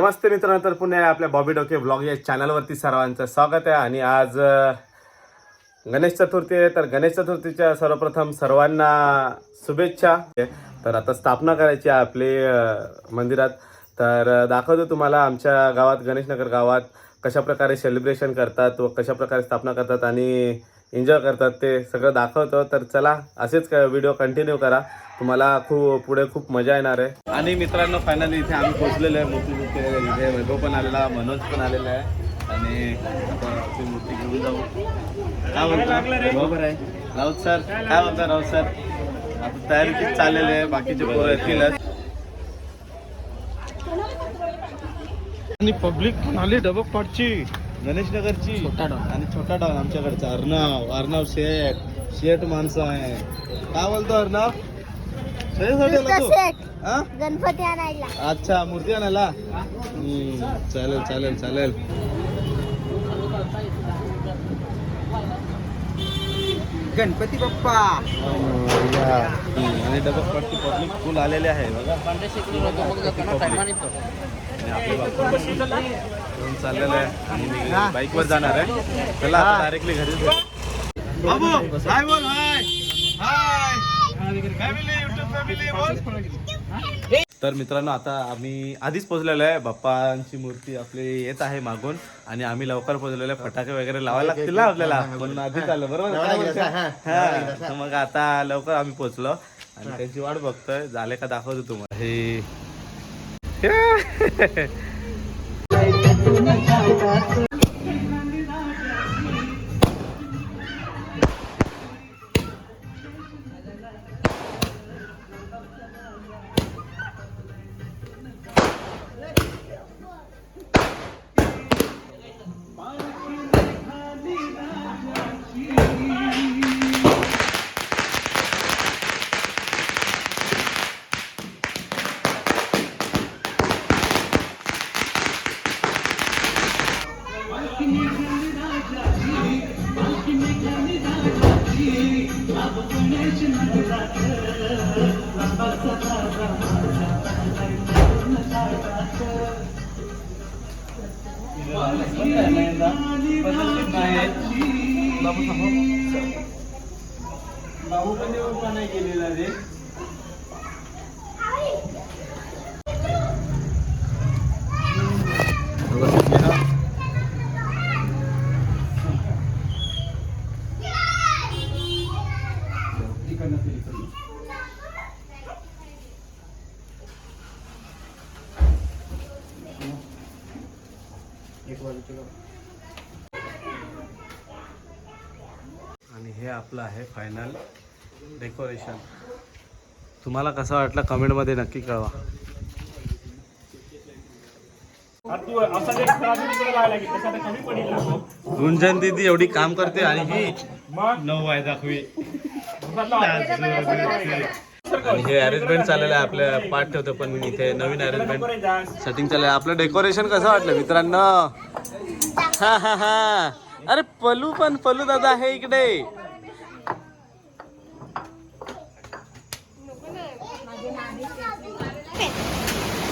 नमस्ते मित्रांनो तर पुन्हा आपल्या बॉबी डोके ब्लॉग या चॅनलवरती सर्वांचं स्वागत आहे. आणि आज गणेश चतुर्थी आहे तर गणेश चतुर्थीच्या सर्वप्रथम सर्वांना शुभेच्छा. तर आता स्थापना करायची आहे आपली मंदिरात. तर दाखवतो तुम्हाला आमच्या गावात गणेशनगर गावात कशा प्रकारे सेलिब्रेशन करतात व कशा प्रकारे स्थापना करतात आणि एन्जॉय करतात ते सगळं दाखवतो. तर चला असेच व्हिडिओ कंटिन्यू करा. तुम्हाला खूप पुढे खूप मजा येणार आहे. आणि मित्रांनो फायनली इथे आम्ही पोहोचलेलो आहे. मूर्ती मूर्ती इथे वैभव पण आलेला मनोज पण आलेला आहे. आणि मूर्ती घेऊन जाऊ. काय म्हणतो? बरोबर आहे. राऊत सर काय म्हणता राऊत सर आता तयारी खूप चाललेली आहे? बाकीचे पोरं येतीलच आणि पब्लिक पण आली डबक पाटची गणेशनगरची. आणि छोटा डॉन आमच्याकडचा. अर्णव. अर्णव शेठ. शेठ माणसं आहे. काय बोलतो अर्णव? गणपती आणायला. अच्छा मूर्ती आणायला. चालेल चालेल चालेल. गणपती बाप्पा. आणि डबक पाटची पब्लिक फुल आलेले आहे चाललेलं आणि मी बाईकवर जाणार आहे. चला आता डायरेक्टली घरी जाऊ. बाबू हाय बोल हाय. हाय. फॅमिली तर मित्रांनो आता आम्ही आधीच पोहोचलेलो आहे. बाप्पांची मूर्ती आपली येत आहे मागून आणि आम्ही लवकर पोहोचलेलो आहे. फटाके वगैरे लावायला लागतील ना आपल्याला. म्हणून आधीच आलं बरोबर? हा. मग आता लवकर आम्ही पोहोचलो आणि त्यांची वाट बघतोय. झाले का दाखवतो तुम्हाला. हे. आपलं आहे फायनल डेकोरेशन तुम्हाला कसं वाटलं? कमेंटमध्ये नक्की कळवा. गुंजन दीदी एवढी काम करते आणि ही नऊ आहे दाखवी. आणि हे अरेंजमेंट चाललेलं आहे आपल्या पाठ ठेवतो पण मी इथे नवीन अरेंजमेंट सेटिंग चाललंय आहे. आपलं डेकोरेशन कसं वाटलं मित्रांनो? हा हा हा अरे पलू पण पलू दादा आहे इकडे.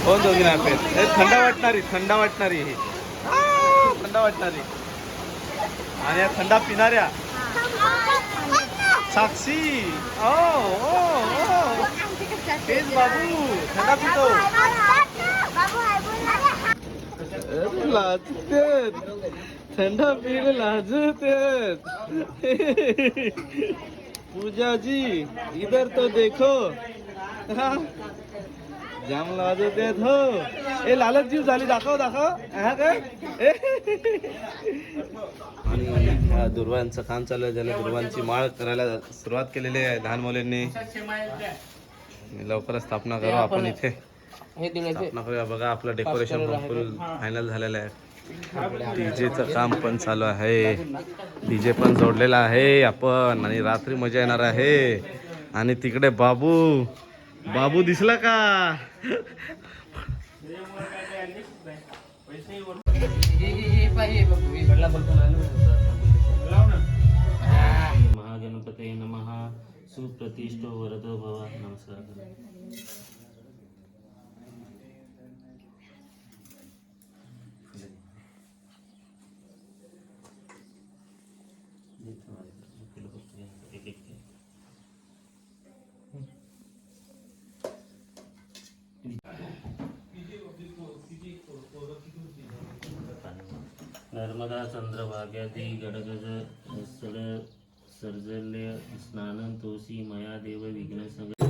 कोण दोघी नाही पेट थंड वाटणारी थंड वाटणारी ही. थंड वाटणारी. आणि या थंडा पिणाऱ्या. साक्षी. ओ ओ तेच बाबू थंडा पितो. लाजते लाजतेत. थंडा पिले लाजतेत. पूजा जी इधर तो देखो. हा? जाम लाजत आहेत हो. ए लालच जीव झाली दाखव दाखव. हा काय. आणि ह्या दुर्वांचं काम चालू आहे ज्याला दुर्वांची माळ करायला सुरुवात केलेली आहे लहान लवकरच स्थापना करू आपण इथे. स्थापना करूया. बघा आपलं डेकोरेशन पण फुल फायनल झालेलं आहे. डीजेचं काम पण चालू आहे. डीजे पण जोडलेला आहे आपण. आणि रात्री मजा येणार आहे. आणि तिकडे बाबू. बाबू दिसला का? महागणपते नमः। सुप्रतिष्ठो वरदो भव। नमस्कार। नर्मदा चंद्रभाग्यादी गडगज सर सर्जल्य स्नानं तोसी मया देव विघ्न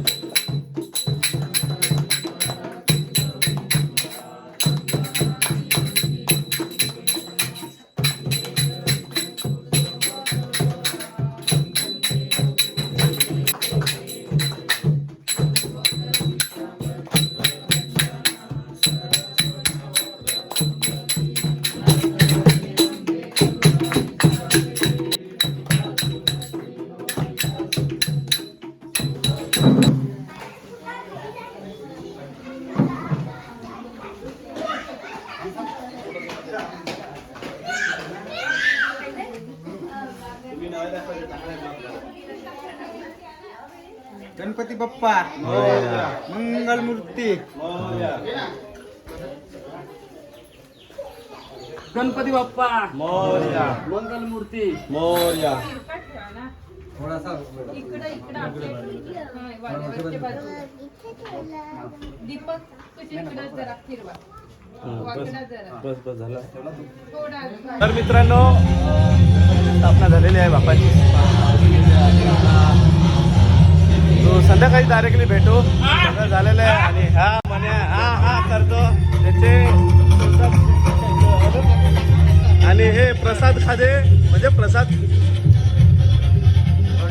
बाप्पा मंगल मूर्ती. गणपती बाप्पा. मोर्या. मंगल मूर्ती. मोर्या. थोडासा इकडं इकडं आपल्या हा, वाड्यावरच्या बाजूला. दीपक तुझ्या इकडं जरा फिरवा. वाकडा जरा. बस बस झालं. थोडा तर मित्रांनो स्थापना झालेली आहे बापाची तो संध्याकाळी डायरेक्टली भेटू. सगळं झालेलं आहे आणि हा म्हणे हा हा करतो. त्याचे आणि हे प्रसाद खादे म्हणजे प्रसाद.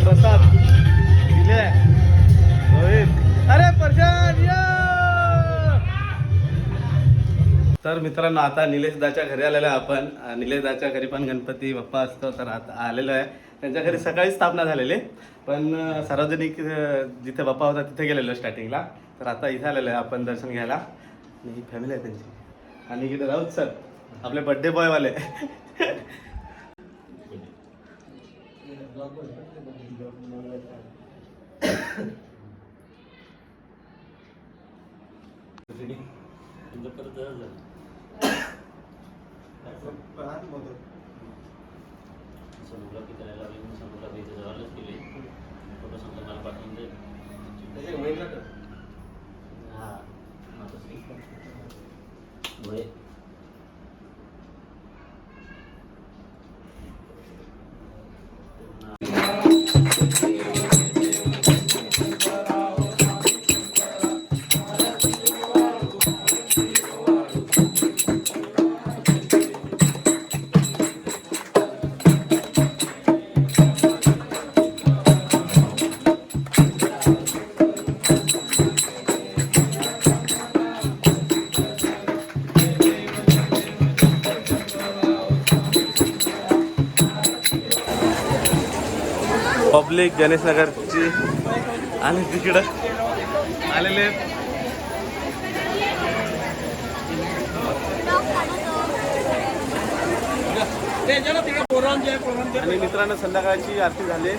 प्रसाद. दिले. रोहित. अरे प्रसाद तर मित्रांनो आता निलेशदाच्या घरी आलेलो आहे आपण. निलेश निलेशदाच्या घरी पण गणपती बाप्पा असतो तर आता आलेलो आहे. त्यांच्या घरी सकाळी स्थापना झालेली पण सार्वजनिक जिथे बाप्पा होता तिथे गेलेलो स्टार्टिंगला तर आता इथे आलेलो आहे आपण दर्शन घ्यायला. आणि ही फॅमिली आहे त्यांची. आणि इकडे राऊत सर आपले बड्डे बॉयवाले तुमचं परत झालं समोरला की करायला लागले म्हणून समोरला काही जवळच केले फोटो समजा मला पाठवून दे हा आता होय पब्लिक गणेश नगरची आणि तिकडं. आलेले. आणि मित्रांनो संध्याकाळची आरती झाली.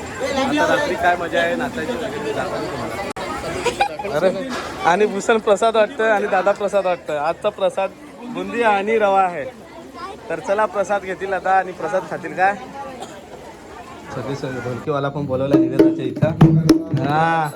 रात्री काय मजा आहे नाचायची वगैरे. अरे आणि भूषण प्रसाद वाटतं आणि दादा प्रसाद वाटतं आजचा प्रसाद बुंदी आणि रवा आहे. तर चला प्रसाद घेतील आता आणि प्रसाद खातील काय? सगळे सगळे ढोलकीवाला पण बोलवला निघत इथं. हा.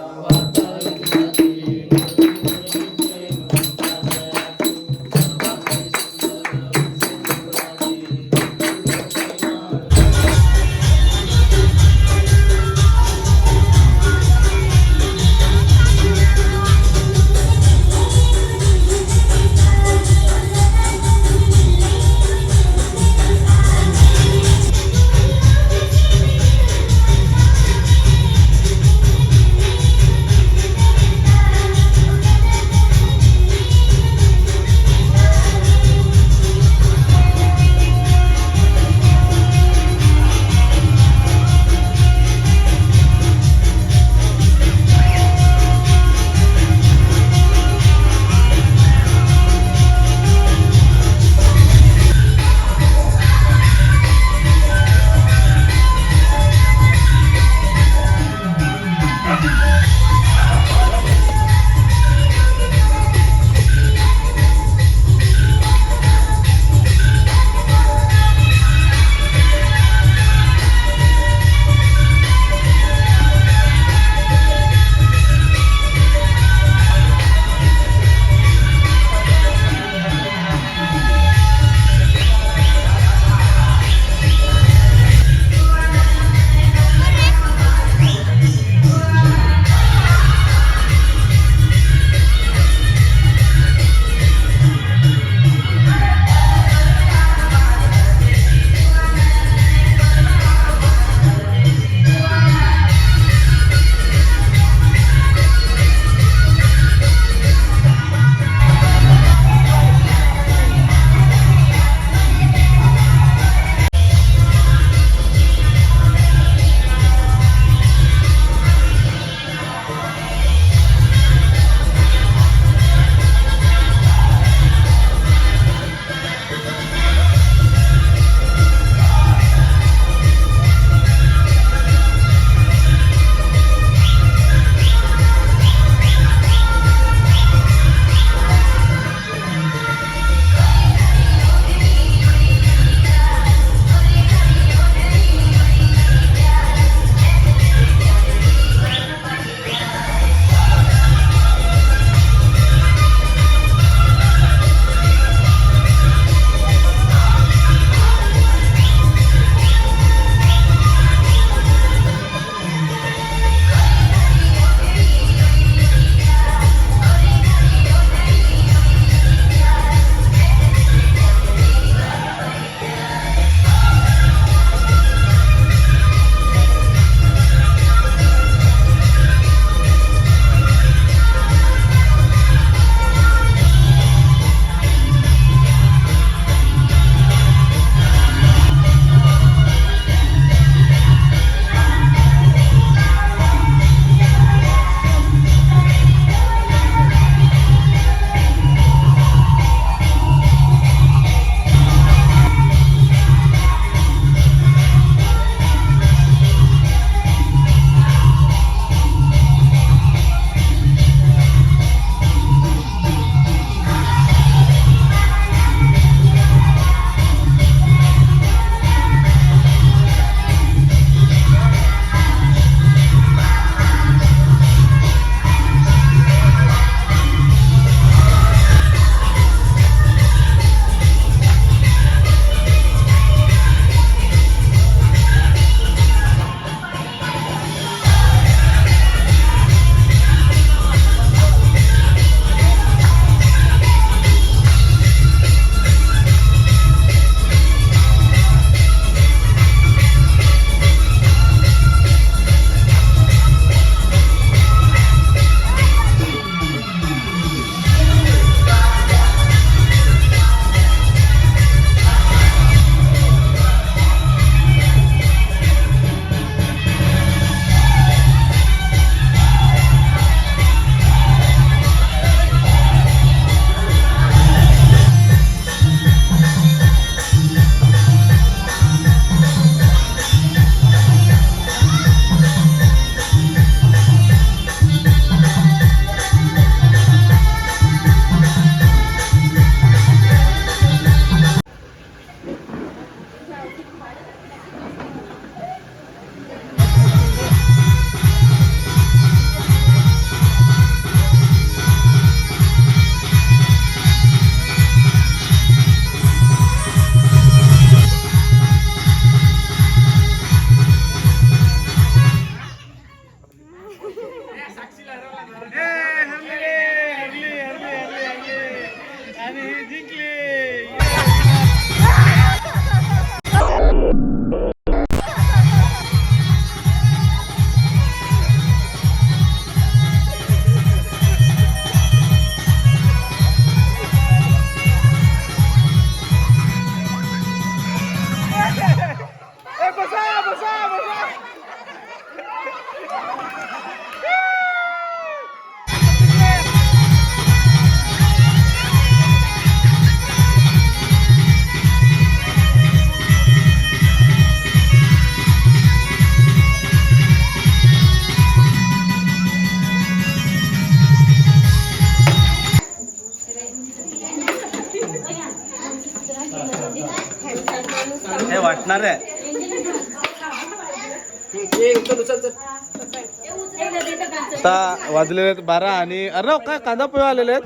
आता वाजलेले आहेत बारा आणि अरे काय कांदा पोहे आलेले आहेत?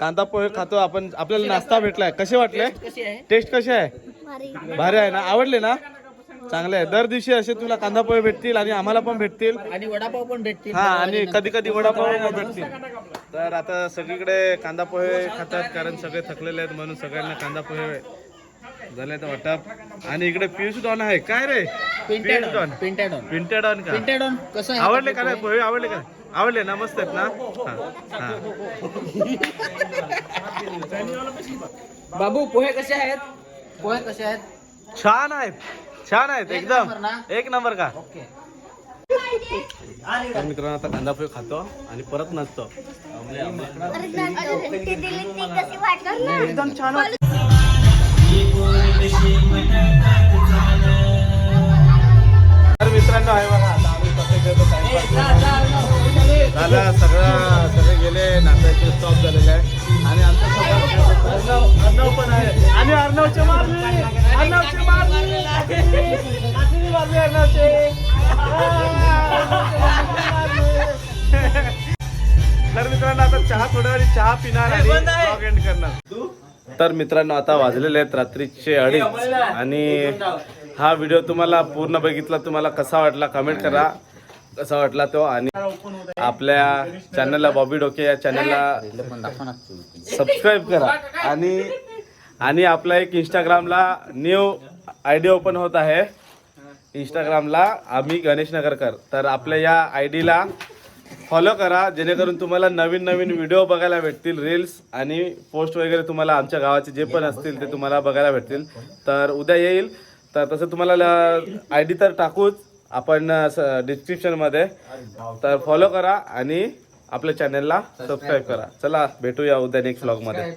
कांदा पोहे खातो आपण. आपल्याला नाश्ता भेटलाय. कसे वाटले? टेस्ट कसे आहे? भारी. आहे ना? आवडले ना? चांगले आहे. दर दिवशी असे तुला कांदा पोहे भेटतील आणि आम्हाला पण भेटतील. आणि वडापाव पण भेटतील. हा आणि कधी कधी वडापाव पण भेटतील. तर आता सगळीकडे कांदा पोहे खातात कारण सगळे थकलेले आहेत म्हणून सगळ्यांना कांदा पोहे झाले तर वाटप. आणि इकडे पियुष डॉन आहे. काय रे? पियुष डॉन. पिंटेडॉन पिंटेड डॉन का? पिंटेडॉन कसं आहे? आवडले का नाही पोहे आवडले का? आवडले ना? मस्त आहेत ना? हा, हा. बाबू पोहे कसे आहेत? पोहे कसे आहेत? छान आहेत. छान आहेत एकदम? एक नंबर का? ओके. तर मित्रांनो आता कांदा पोहे खातो आणि परत नाचतो एकदम छान तर मित्रांनो आहे बघा आता आम्ही गेलो टाइमपास झालं सगळं सगळे गेले नाचायचे स्टॉप झालेले आहे. आणि आमच्यासोबत अर्णव अर्णव पण आहे. आणि अर्णवचे मारले. अर्णवचे मारले. काठीने मारले अर्णवचे. तर मित्रांनो आता चहा थोड्या वेळी चहा पिणार आणि end करणार. तर मित्रांनो आता वाजलेले आहेत रात्रीचे अडीच. आणि हा व्हिडिओ तुम्हाला पूर्ण बघितला तुम्हाला कसा वाटला कमेंट करा. कसा वाटला तो? आणि आपल्या चॅनलला बॉबी डोके या चॅनलला सबस्क्राईब करा. आणि आणि आपला एक इंस्टाग्रामला न्यू आयडी ओपन होत आहे. इंस्टाग्रामला आम्ही गणेश नगरकर. तर आपल्या या आय डीला फॉलो करा जेणेकरून तुम्हाला नवीन नवीन व्हिडिओ बघायला भेटतील रील्स आणि पोस्ट वगैरे तुम्हाला आमच्या गावाचे जे पण असतील ते तुम्हाला बघायला भेटतील. तर उद्या येईल. तर तसं तुम्हाला आय डी तर टाकूच आपण डिस्क्रिप्शनमध्ये तर फॉलो करा आणि आपल्या चॅनलला सबस्क्राईब करा. चला भेटूया उद्या नेक्स्ट ब्लॉगमध्ये